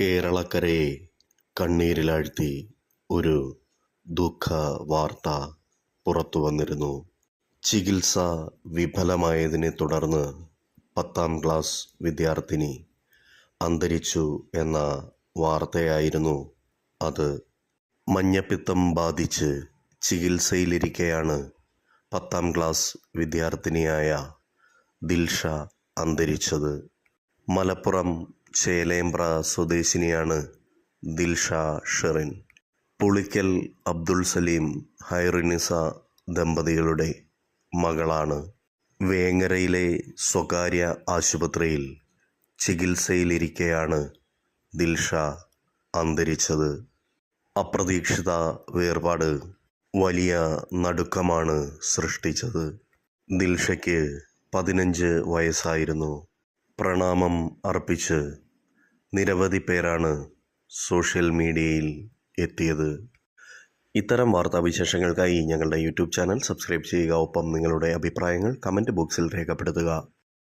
കേരളക്കരയെ കണ്ണീരിലാഴ്ത്തി ഒരു ദുഃഖ വാർത്ത പുറത്തു വന്നിരുന്നു. ചികിത്സ വിഫലമായതിനെ തുടർന്ന് പത്താം ക്ലാസ് വിദ്യാർത്ഥിനി അന്തരിച്ചു എന്ന വാർത്തയായിരുന്നു അത്. മഞ്ഞപ്പിത്തം ബാധിച്ച് ചികിത്സയിലിരിക്കെയാണ് പത്താം ക്ലാസ് വിദ്യാർത്ഥിനിയായ ദിൽഷ അന്തരിച്ചത്. മലപ്പുറം ചേലേമ്പ്ര സ്വദേശിനിയാണ് ദിൽഷ ഷെറിൻ. പുളിക്കൽ അബ്ദുൾ സലീം ഹൈറിനിസ ദമ്പതികളുടെ മകളാണ്. വേങ്ങരയിലെ സ്വകാര്യ ആശുപത്രിയിൽ ചികിത്സയിലിരിക്കെയാണ് ദിൽഷ അന്തരിച്ചത്. അപ്രതീക്ഷിത വേർപാട് വലിയ നടുക്കമാണ് സൃഷ്ടിച്ചത്. ദിൽഷയ്ക്ക് പതിനഞ്ച് വയസ്സായിരുന്നു. പ്രണാമം അർപ്പിച്ച് നിരവധി പേരാണ് സോഷ്യൽ മീഡിയയിൽ എത്തിയത്. ഇത്തരം വാർത്താവിശേഷങ്ങൾക്കായി ഞങ്ങളുടെ യൂട്യൂബ് ചാനൽ സബ്സ്ക്രൈബ് ചെയ്യുക. ഒപ്പം നിങ്ങളുടെ അഭിപ്രായങ്ങൾ കമന്റ് ബോക്സിൽ രേഖപ്പെടുത്തുക.